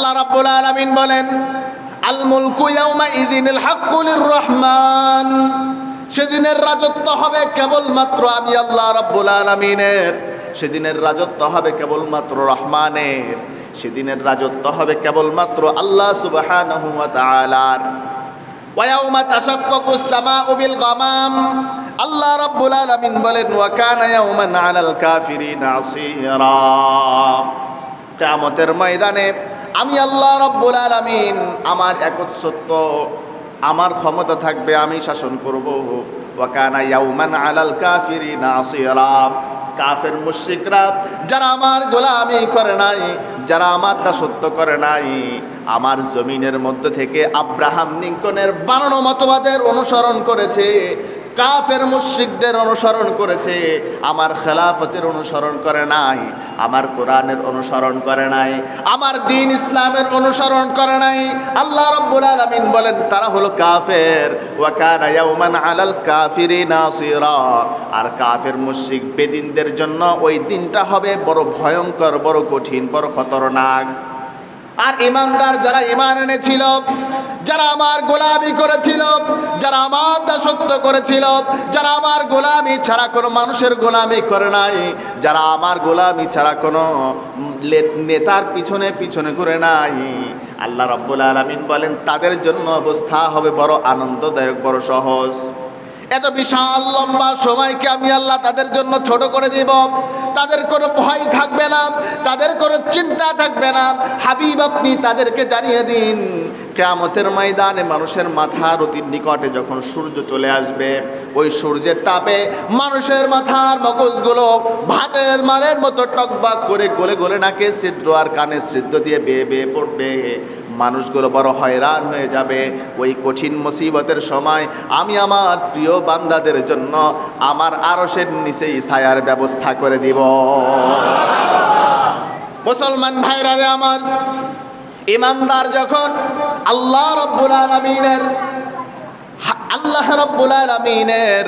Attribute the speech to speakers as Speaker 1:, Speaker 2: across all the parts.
Speaker 1: আল্লাহ রাব্বুল আলামিন বলেন আল মুলকু ইয়াউমা ইযিনিল হাক্কুলির রহমান সেদিনের রাজত্ব হবে কেবলমাত্র আমি আল্লাহ রাব্বুল আলামিনের সেদিনের রাজত্ব হবে কেবলমাত্র রহমানের সেদিনের রাজত্ব হবে কেবলমাত্র আল্লাহ সুবহানাহু ওয়া তাআলার ويوم تشقق السماء بالغمام আল্লাহ রাব্বুল আলামিন বলেন ওয়া কানা ইয়াওমান আলাল কাফিরিন আসীরা কিয়ামতের ময়দানে আমি আল্লাহ রাব্বুল আলামিন, আমার একচ্ছত্ব, আমার ক্ষমতা থাকবে, আমি শাসন করব। ওয়া কানা ইয়াওমান আলাল কাফিরিন আসীরা। কাফের মুশরিকরা, যারা আমার গোলামি করে নাই, যারা আমার দাসত্ব করে নাই, আমার জমিনের মধ্যে থেকে আব্রাহাম লিঙ্কনের বানানো মতবাদের অনুসরণ করেছে। কাফের মুশরিকদের অনুসরণ করেছে। আমার খেলাফতের অনুসরণ করে নাই, আমার কোরআনের অনুসরণ করে নাই, আমার দিন ইসলামের অনুসরণ করে নাই। আল্লাহ রাব্বুল আলামিন বলেন, তারা হলো কাফের। ওয়া কানা ইয়াউমান আলাল আসীরা আর কাফের মুশরিক বেদিনদের জন্য ওই দিনটা হবে বড় ভয়ঙ্কর, বড় কঠিন, বড় খতরনাক। আর ইমানদার যারা ইমান এনেছিল, যারা আমার গোলামি করেছিল, যারা আমার দাসত্ব করেছিল, যারা আমার গোলামি ছাড়া কোনো মানুষের গোলামি করে নাই, যারা আমার গোলামি ছাড়া কোনো নেতার পিছনে পিছনে ঘুরে নাই। আল্লাহ রব্বুল আলমিন বলেন, তাদের জন্য অবস্থা হবে বড় আনন্দদায়ক, বড় সহজ। এত বিশাল লম্বা সময়কে আমি আল্লাহ তাদের জন্য ছোট করে দিব। তাদের কোনো ভয় থাকবে না, তাদের কোনো চিন্তা থাকবে না। হাবিব, আপনি তাদেরকে জানিয়ে দিন, কেয়ামতের ময়দানে মানুষের মাথার অতি নিকটে যখন সূর্য চলে আসবে, ওই সূর্যের তাপে মানুষের মাথার মগজগুলো ভাতের মারের মতো টকবাক করে গলে গলে নাকে ছিদ্র আর কানে ছিদ্র দিয়ে বেয়ে বেয়ে পড়বে। মানুষগুলো বড় হয়রান হয়ে যাবে। ওই কঠিন মুসিবতের সময় আমি আমার প্রিয় বান্দাদের জন্য আমার আরসের নিচেই ছায়ার ব্যবস্থা করে দিব। মুসলমান ভাইরা আমার, ইমানদার যখন আল্লাহ রব্বুল আলমিনের আল্লাহ রব্বুল আলমিনের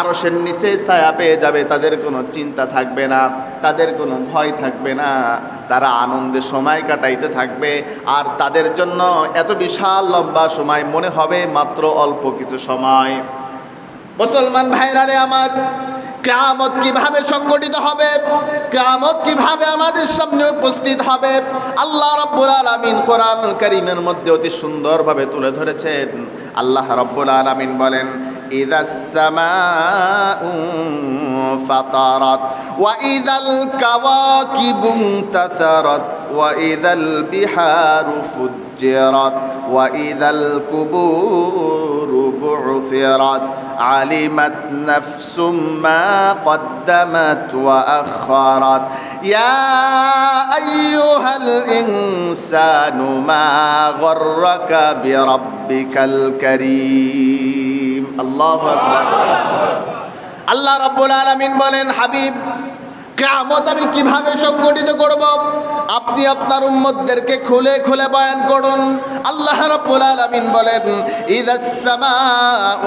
Speaker 1: আরশের নিচে ছায়া পেয়ে যাবে, তাদের কোনো চিন্তা থাকবে না, তাদের কোনো ভয় থাকবে না। তারা আনন্দে সময় কাটাইতে থাকবে, আর তাদের জন্য এত বিশাল লম্বা সময় মনে হবে মাত্র অল্প কিছু সময়। মুসলমান ভাইরা রে আমার কেয়ামত কীভাবে সংগঠিত হবে? কেয়ামত কীভাবে আমাদের সামনে উপস্থিত হবে? আল্লাহ রব্বুল আলমিন কোরআন করিমের মধ্যে অতি সুন্দরভাবে তুলে ধরেছেন। আল্লাহ রব্বুল আলমিন বলেন ইদাসমা ফাতারত, ওয়া ইদাল কাওয়াকিবু তাসারাত ওয়া ইদাল বিহারু ফুজ্জিরাত ওয়া ইদাল কুবুরু বু'থিরাত علمت نفس ما قدمت وأخرت يا أيها الإنسان ما غرك بربك الكريم الله أكبر আল্লাহ রাব্বুল আলামিন বলেন হাবিব কিয়ামত আমি কিভাবে সংগঠিত করব আপনি আপনার উম্মতদেরকে খুলে খুলে বয়ান করুন। আল্লাহ রাব্বুল আলামিন বলেন, ইদাস সামাউ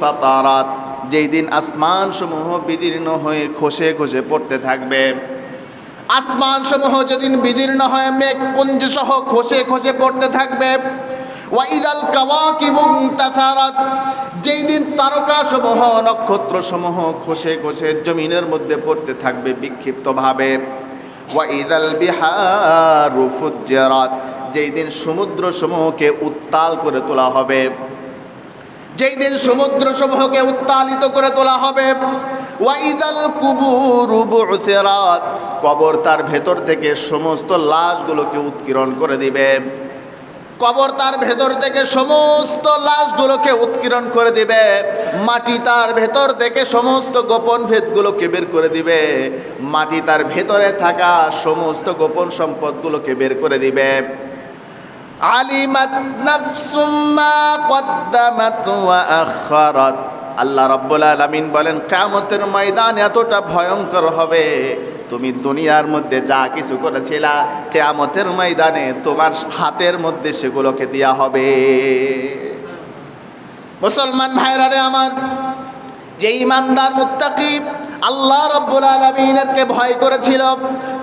Speaker 1: ফাতারাত। যেই দিন আসমান সমূহ বিদীর্ণ হয়ে খসে খসে পড়তে থাকবে। আসমান সমূহ যেদিন বিদীর্ণ হয়ে মেঘ পুঞ্জ সহ খসে খসে পড়তে থাকবে। ওয়াইদাল কাওয়াকিবু তাসারাত। যেই দিন তারকা সমূহ নক্ষত্র সমূহ খসে খসে জমিনের মধ্যে পড়তে থাকবে বিক্ষিপ্তভাবে। ওয়াইদাল বিহার যেই দিন সমুদ্র সমূহকে উত্তাল করে তোলা হবে। যেই দিন সমুদ্র সমূহকে উত্তালিত করে তোলা হবে। ওয়াইদাল কুবুর কবর তার ভেতর থেকে সমস্ত লাশগুলোকে উৎকিরণ করে দিবে। কবর তার ভেতর থেকে সমস্ত লাশগুলোকে উৎকীরণ করে দিবে। মাটি তার ভেতর থেকে সমস্ত গোপন ভেদগুলোকে বের করে দিবে। মাটি তার ভেতরে থাকা সমস্ত গোপন সম্পদগুলোকে বের করে দিবে। আলিমাত নাফসুম্মা কদ্দামাত ওয়া আখারাত। আল্লাহ রব্বুল আলমিন বলেন কামতের ময়দান এতটা ভয়ঙ্কর হবে। তুমি দুনিয়ার মধ্যে যা কিছু করেছিলা, কেয়ামতের ময়দানে তোমার হাতের মধ্যে সেগুলোকে দেয়া হবে। মুসলমান ভাইরারে আমার যে ইমানদার মুত্তাকি আল্লাহ রব্বুল আলমিনেরকে ভয় করেছিল,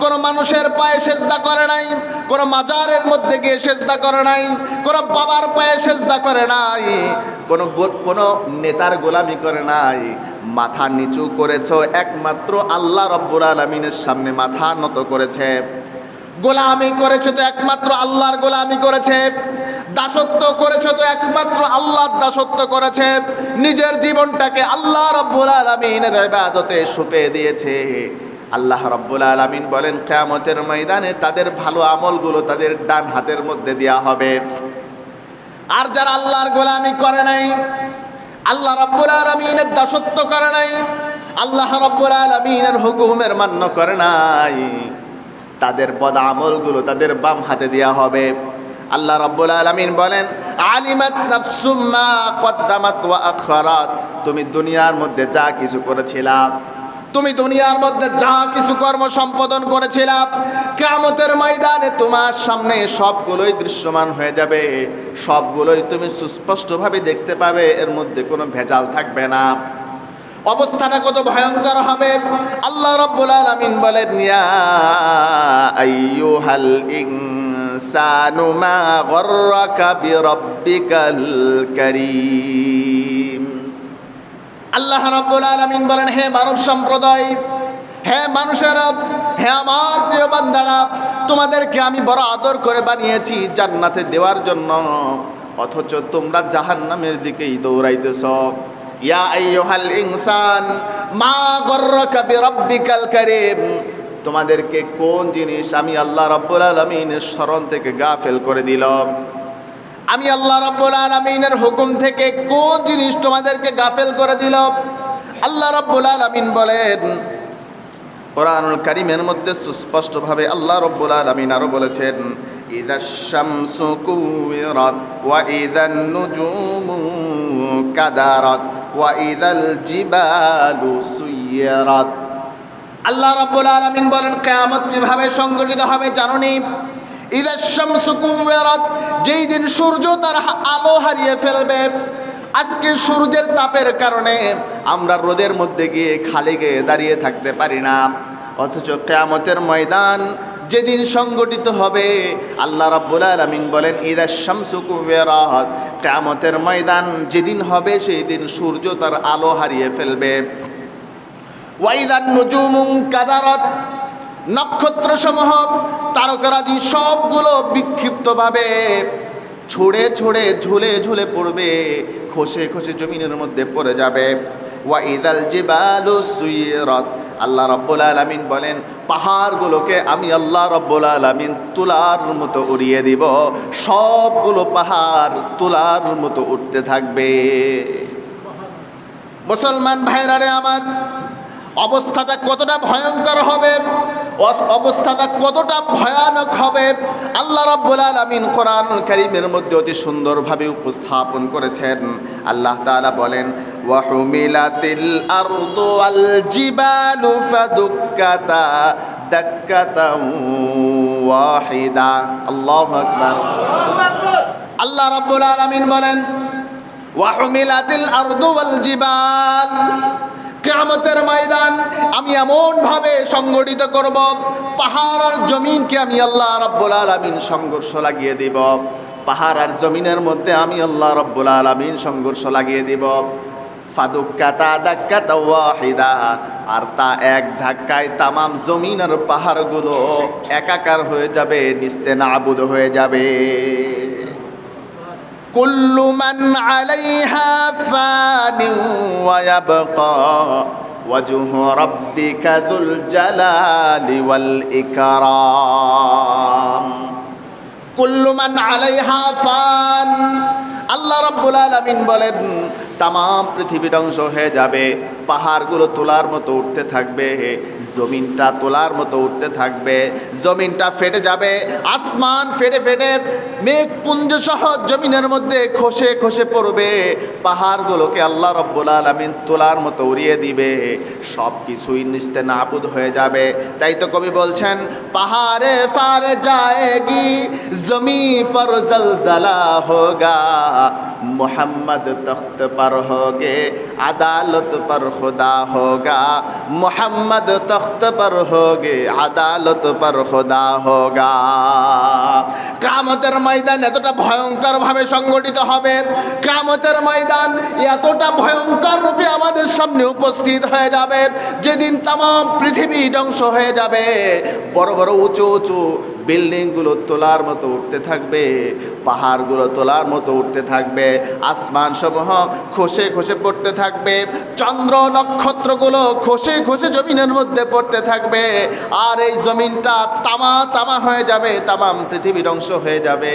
Speaker 1: কোনো মানুষের পায়ে সেজদা করে নাই, কোনো মাজারের মধ্যে গিয়ে সেজদা করে নাই, কোনো বাবার পায়ে সেজদা করে নাই, কোনো কোনো নেতার গোলামি করে নাই, মাথা নিচু করেছ, একমাত্র আল্লাহ রব্বুল আলমিনের সামনে মাথা নত করেছে। গোলামি করেছে তো একমাত্র আল্লাহর গোলামি করেছে? দাসত্ব করেছে তো একমাত্র আল্লাহর দাসত্ব করেছে? নিজের জীবনটাকে আল্লাহ রব্বুল আলমিনের ইবাদতে সুপে দিয়েছে। আল্লাহ রব্বুল আলমিন বলেন, কেয়ামতের ময়দানে তাদের ভালো আমলগুলো তাদের ডান হাতের মধ্যে দেওয়া হবে। আর যারা আল্লাহর গোলামি করে নাই, আল্লাহ রব্বুল আলমিনের দাসত্ব করে নাই, আল্লাহ রব্বুল আলমিনের হুকুমের মান্য করে নাই। তাদের বদ আমলগুলো তাদের বাম হাতে দেওয়া হবে। আল্লাহ রাব্বুল আলামিন বলেন, আলিমাত নাফসুম মা কদ্দামাত আখারাত। তুমি দুনিয়ার মধ্যে যা কিছু করেছিলাম তুমি দুনিয়ার মধ্যে যা কিছু কর্ম সম্পাদন করেছিলা, কিয়ামতের ময়দানে তোমার সামনে সবগুলোই দৃশ্যমান হয়ে যাবে। সবগুলোই তুমি সুস্পষ্টভাবে দেখতে পাবে, এর মধ্যে কোনো ভেজাল থাকবে না। অবস্থাটা কত ভয়ঙ্কর হবে। আল্লাহ রাব্বুল আলামিন বলেন, ইয়া আইয়ুহাল ইনসানু মা গররাকা বিরাব্বিকাল কারীম। আল্লাহ রাব্বুল আলামিন বলেন, হে মানব সম্প্রদায়, হে মানুষেরা হে আমার প্রিয় বান্দারা, তোমাদেরকে আমি বড় আদর করে বানিয়েছি জান্নাতে দেওয়ার জন্য। অথচ তোমরা জাহান্নামের দিকেই দৌড়াইতেছ। ইয়া ইনসান তোমাদেরকে কোন জিনিস আমি আল্লাহ রাব্বুল আলামিনের স্মরণ থেকে গাফেল করে দিলাম? আমি আল্লাহ রাব্বুল আলামিনের হুকুম থেকে কোন জিনিস তোমাদেরকে গাফেল করে দিল আল্লাহ রাব্বুল আলামিন বলেন, কোরআনুল কারিমের মধ্যে সুস্পষ্টভাবে আল্লাহ রব্বুল আলামিন আরও বলেছেন কুবিরাত ওয়া নুজুমু ওয়া ইদাল জিবালু সুইয়ারাত। আল্লাহ রাব্বুল আলামিন বলেন, কিয়ামত কীভাবে সংগঠিত হবে জানো নি? ইদা শামসু যেই দিন সূর্য তার আলো হারিয়ে ফেলবে। আজকে সূর্যের তাপের কারণে আমরা রোদের মধ্যে গিয়ে খালি গিয়ে দাঁড়িয়ে থাকতে পারি না। অথচ কেয়ামতের ময়দান যেদিন সংগঠিত হবে, আল্লাহ রাব্বুল আলামিন বলেন, ইদা শামসু কুবিরাত কিয়ামতের ময়দান যেদিন হবে, সেই দিন সূর্য তার আলো হারিয়ে ফেলবে। ওয়াইদান নুজুমুন কাদারাত, নক্ষত্রসমূহ, তারকারাজি সবগুলো বিক্ষিপ্তভাবে ছড়ে ছড়ে ঝুলে ঝুলে পড়বে, খসে খসে জমিনের মধ্যে পড়ে যাবে। ওয়াইদাল জিবালু সুইরাত। আল্লাহ রাব্বুল আলামিন বলেন, পাহাড়গুলোকে আমি আল্লাহ রাব্বুল আলামিন তুলার মতো উড়িয়ে দিব। সবগুলো পাহাড় তুলার মতো উঠতে থাকবে। মুসলমান ভাইরা রে আমার, অবস্থাটা কতটা ভয়ঙ্কর হবে? অবস্থাটা কতটা ভয়ানক হবে? আল্লাহ রাব্বুল আলামিন কোরআন কারীমের মধ্যে অতি সুন্দরভাবে উপস্থাপন করেছেন। আল্লাহ তাআলা বলেন ওয়া হুমিলাতিল আরদু ওয়াল জিবালু ফাদুক্কাতা দাক্কাতাও ওয়াহিদা। আল্লাহু আকবার। আল্লাহ রাব্বুল আলামিন বলেন, ওয়াহমিলাতিল আরদু ওয়াল জিবাল। কিয়ামতের ময়দান আমি এমন ভাবে সংগঠিত করব, পাহাড় আর জমিনকে আমি আল্লাহ রাব্বুল আলামিন সংঘর্ষ লাগিয়ে দিব। পাহাড় আর জমিনের মধ্যে আমি আল্লাহ রাব্বুল আলামিন সংঘর্ষ লাগিয়ে দিব। ওয়াহিদা আর তা এক ধাক্কায় তামাম জমিন আর পাহাড়গুলো একাকার হয়ে যাবে, নিস্তে নাবুদ হয়ে যাবে। كل من عليها فان ويبقى وجه ربك ذو الجلال والإكرام كل من عليها فان আল্লাহ রাব্বুল আলামিন বলেন তাম পৃথিবী ধ্বংস হয়ে যাবে। পাহাড়গুলো তোলার মতো উঠতে থাকবে, জমিনটা তোলার মতো উঠতে থাকবে, জমিনটা ফেটে যাবে, আসমান ফেটে ফেটে মেঘপুঞ্জ সহ জমিনের মধ্যে খসে খসে পড়বে। পাহাড়গুলোকে আল্লাহ রব্বুল আলমিন তোলার মতো উড়িয়ে দিবে। সব কিছুই নিস্তে নাবুদ হয়ে যাবে। তাই তো কবি বলছেন, পাহাড়ে ফারে যায়গি, জমি পর জলজলা হোগা। মোহাম্মদ তখ্ত পর হোগে আদালত পর খুদা হোগা মোহাম্মদ তখত পর হোগে আদালত পর খুদা হোগা কামতের ময়দান এতটা ভয়ঙ্করভাবে সংগঠিত হবে। কামতের ময়দান এতটা ভয়ঙ্কর রূপে আমাদের সামনে উপস্থিত হয়ে যাবে। যেদিন তাম, পৃথিবী ধ্বংস হয়ে যাবে। বড় বড়, উঁচু উঁচু বিল্ডিংগুলো তোলার মতো উঠতে থাকবে, পাহাড়গুলো তোলার মতো উঠতে থাকবে আসমান সমূহ খসে খসে পড়তে থাকবে, চন্দ্র নক্ষত্রগুলো খসে খসে জমিনের মধ্যে পড়তে থাকবে, আর এই জমিনটা তামা তামা হয়ে যাবে, তামাম পৃথিবী ধ্বংস হয়ে যাবে।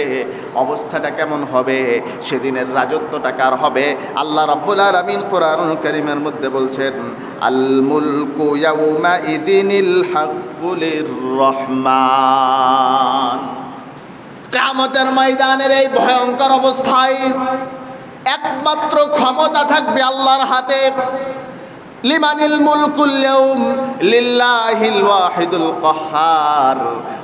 Speaker 1: অবস্থাটা কেমন হবে? সেদিনের রাজত্বটা কার হবে? আল্লাহ রাব্বুল আলামিন কোরআন করিমের মধ্যে বলছেন আল মুলকু ইয়াউমা ইদিনিল হাক্কুলির রহমান। কামতের ময়দানের এই ভয়ঙ্কর অবস্থায় একমাত্র ক্ষমতা থাকবে আল্লাহর হাতে। লিমানিল মুলকুল ইয়াউম লিল্লাহিল ওয়াহিদুল কাহ্হার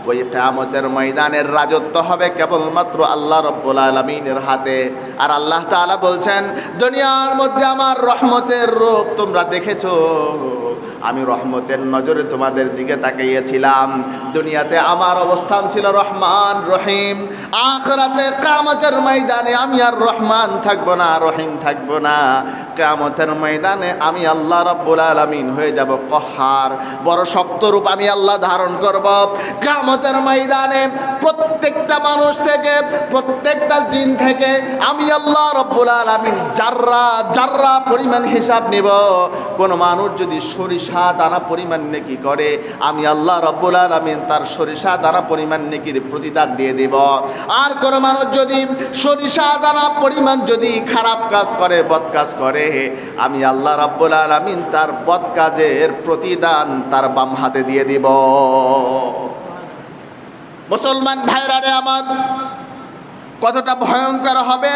Speaker 1: ওই কিয়ামতের ময়দানের রাজত্ব হবে কেবলমাত্র আল্লাহ রাব্বুল আলামিনের হাতে। আর আল্লাহ তাআলা বলছেন, দুনিয়ার মধ্যে আমার রহমতের রূপ তোমরা দেখেছ। আমি রহমতের নজরে তোমাদের দিকে তাকিয়েছিলাম। দুনিয়াতে আমার অবস্থান ছিল রহমান, রহিম। আখরাতে কামতের ময়দানে আমি আর রহমান থাকব না, রহিম থাকব না। কামতের ময়দানে আমি আল্লাহ রাব্বুল আলামিন হয়ে যাব কহার। বড় শক্ত রূপ আমি আল্লাহ ধারণ করব। কামতের ময়দানে প্রত্যেকটা মানুষ থেকে, প্রত্যেকটা জিন থেকে আমি আল্লাহ রব্বুল আলামিন জাররা জাররা পরিমাণ হিসাব নিব, কোন মানুষ যদি সরিষা দানা পরিমাণ নেকি করে, আমি আল্লাহ রব্বুল আলামিন তার সরিষা দানা পরিমাণ নেকির প্রতিদান দিয়ে দেব। আর কোন মানুষ যদি সরিষা দানা পরিমাণ যদি খারাপ কাজ করে, বদ কাজ করে, আমি আল্লাহ রাব্বুল আলামিন তার বদ কাজের প্রতিদান তার বাম হাতে দিয়ে দিব। মুসলমান ভাইরা রে আমার কতটা ভয়ঙ্কর হবে?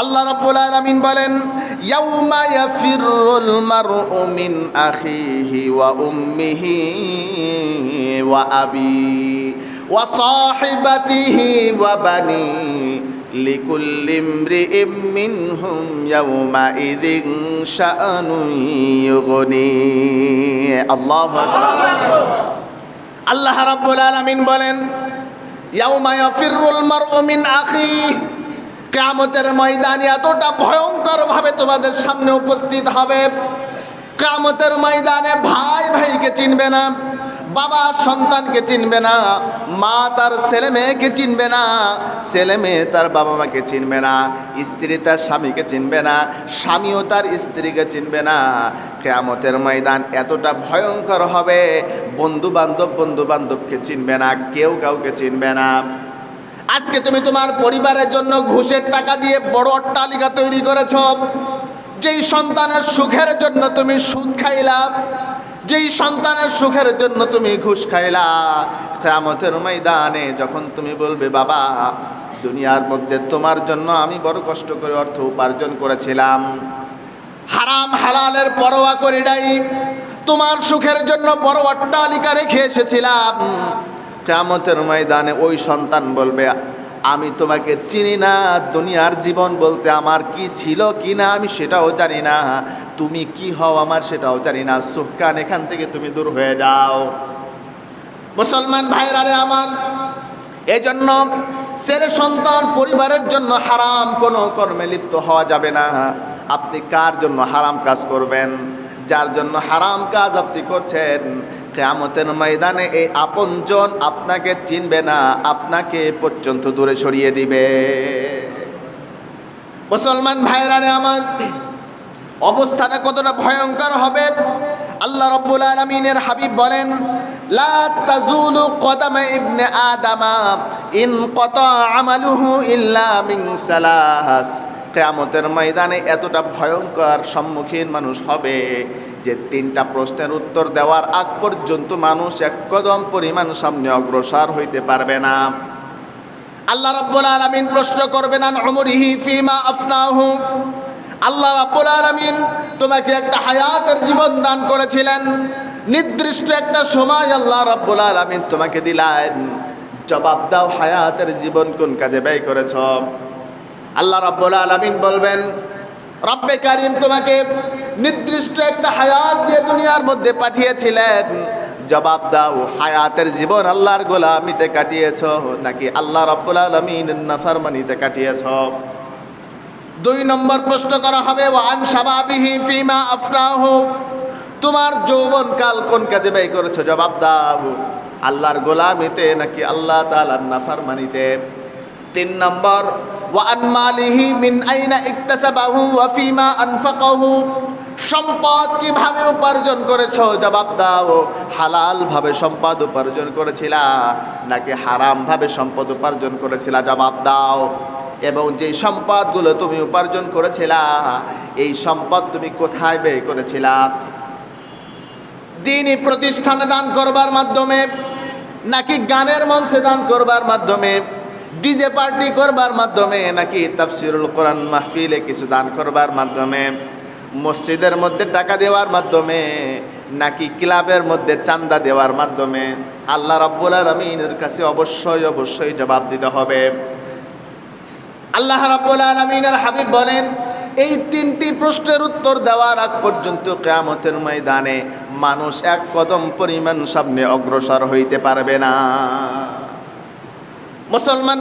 Speaker 1: আল্লাহ রাব্বুল আলামিন বলেন, ইয়াউমা ইয়াফিরুল মারউ মিন আখিহি ওয়া উম্মিহি ওয়া আবি ওয়া সাহিবাতিহি ওয়া বানি লিকুল্লি ইমরিইম মিনহুম ইয়াউমাইযিন শাআনুন ইউগনি। আল্লাহু আকবার। আল্লাহ রাব্বুল আলামিন বলেন কিয়ামতের ময়দানে এতটা ভয়ঙ্কর ভাবে তোমাদের সামনে উপস্থিত হবে। কামতের ময়দানে ভাই ভাইকে চিনবে না। বাবা সন্তানকে চিনবে না, মা তার ছেলে মেয়েকে চিনবে না, ছেলে মেয়ে তার বাবা মাকে চিনবে না, স্ত্রী তার স্বামীকে চিনবে না, স্বামীও তার স্ত্রীকে চিনবে না। কেয়ামতের ময়দান এতটা ভয়ঙ্কর হবে বন্ধু বান্ধব বন্ধু বান্ধবকে চিনবে না, কেউ কাউকে চিনবে না। আজকে তুমি তোমার পরিবারের জন্য ঘুষের টাকা দিয়ে বড় অট্টালিকা তৈরি করেছ, যেই সন্তানের সুখের জন্য তুমি সুদ খাইলা যেই সন্তানের সুখের জন্য তুমি ঘুষ খাইলা, কেয়ামতের ময়দানে যখন তুমি বলবে, বাবা, দুনিয়ার মধ্যে তোমার জন্য আমি বড় কষ্ট করে অর্থ উপার্জন করেছিলাম। হারাম হালালের পরোয়া করি নাই। তোমার সুখের জন্য বড় অট্টালিকা রেখে এসেছিলাম। কেমতের ময়দানে ওই সন্তান বলবে আমি তোমাকে চিনি না, দুনিয়ার জীবন বলতে আমার কি ছিল কি না আমি সেটাও জানি না। তুমি কি হও আমার সেটাও জানি না। সুখান এখান থেকে তুমি দূর হয়ে যাও। মুসলমান ভাইরা রে আমার এই জন্য ছেলে সন্তান পরিবারের জন্য হারাম কোনো কর্মে লিপ্ত হওয়া যাবে না। আপনি কার জন্য হারাম কাজ করবেন? যার জন্য হারাম কাজ আপনি করছেন। কেয়ামতের ময়দানে এই আপনজন আপনাকে চিনবে না, আপনাকে পর্যন্ত দূরে সরিয়ে দিবে। মুসলমান ভাইরারে আমার, অবস্থাটা কতটা ভয়ঙ্কর হবে? আল্লাহ রব্বুল আলমিনের হাবিব বলেন আদামা ইন কত আমালুহু ইল্লা মিন সালাস কেয়ামতের ময়দানে এতটা ভয়ঙ্কর সম্মুখীন মানুষ হবে যে তিনটা প্রশ্নের উত্তর দেওয়ার আগ পর্যন্ত মানুষ এক কদম পরিমাণ সামনে অগ্রসর হইতে পারবে না। আল্লাহ রাব্বুল আলামিন প্রশ্ন করবেন, আন উমরিহি ফিমা আফনাহু? আল্লাহ রাব্বুল আলামিন তোমাকে একটা হায়াতের জীবন দান করেছিলেন। নির্দিষ্ট একটা সময় আল্লাহ রাব্বুল আলামিন তোমাকে দিলেন। জবাব দাও, হায়াতের জীবন কোন কাজে ব্যয় করেছ? আল্লাহ রাব্বুল আলামিন বলবেন, রব্বে কারিম তোমাকে নির্দিষ্ট একটা হায়াত দিয়ে দুনিয়ার মধ্যে পাঠিয়েছিলেন। জবাব দাও, হায়াতের জীবন আল্লাহর গোলামিতে কাটিয়েছ, নাকি আল্লাহ রব্বুল আলমিনের নাফারমানিতে কাটিয়েছ? দুই নম্বর প্রশ্ন করা হবে ওয়ান সাবাবিহি ফিমা আফরাহু? তোমার যৌবন কাল কোন কাজে ব্যয় করেছ? জবাব দাও, আল্লাহর গোলামিতে, নাকি আল্লাহ তাআলার নাফরমানিতে? তিন নম্বর ওয়ান মালিহি আইনা ইকতাসাবাহু ওয়া আনফাকাহু। সম্পদ কীভাবে উপার্জন করেছ? জবাব দাও। হালাল ভাবে সম্পদ উপার্জন করেছিলা নাকি হারাম ভাবে সম্পদ উপার্জন করেছিলা? জবাব দাও। এবং যে সম্পদগুলো তুমি উপার্জন করেছিলা, এই সম্পদ তুমি কোথায় ব্যয় করেছিলা? দিনই প্রতিষ্ঠানে দান করবার মাধ্যমে নাকি গানের মঞ্চে দান করবার মাধ্যমে? ডিজে পার্টি করবার মাধ্যমে নাকি তাফসিরুল কোরআন মাহফিলে কিছু দান করবার মাধ্যমে, মসজিদের মধ্যে টাকা দেওয়ার মাধ্যমে, নাকি ক্লাবের মধ্যে চান্দা দেওয়ার মাধ্যমে? আল্লাহ রাব্বুল আলমিনের কাছে অবশ্যই অবশ্যই জবাব দিতে হবে। আল্লাহ রাব্বুল আলামিনের হাবিব বলেন, এই তিনটি প্রশ্নের উত্তর দেওয়ার আগ পর্যন্ত কেয়ামতের ময়দানে মানুষ এক কদম পরিমাণ সামনে অগ্রসর হইতে পারবে না। মুসলমান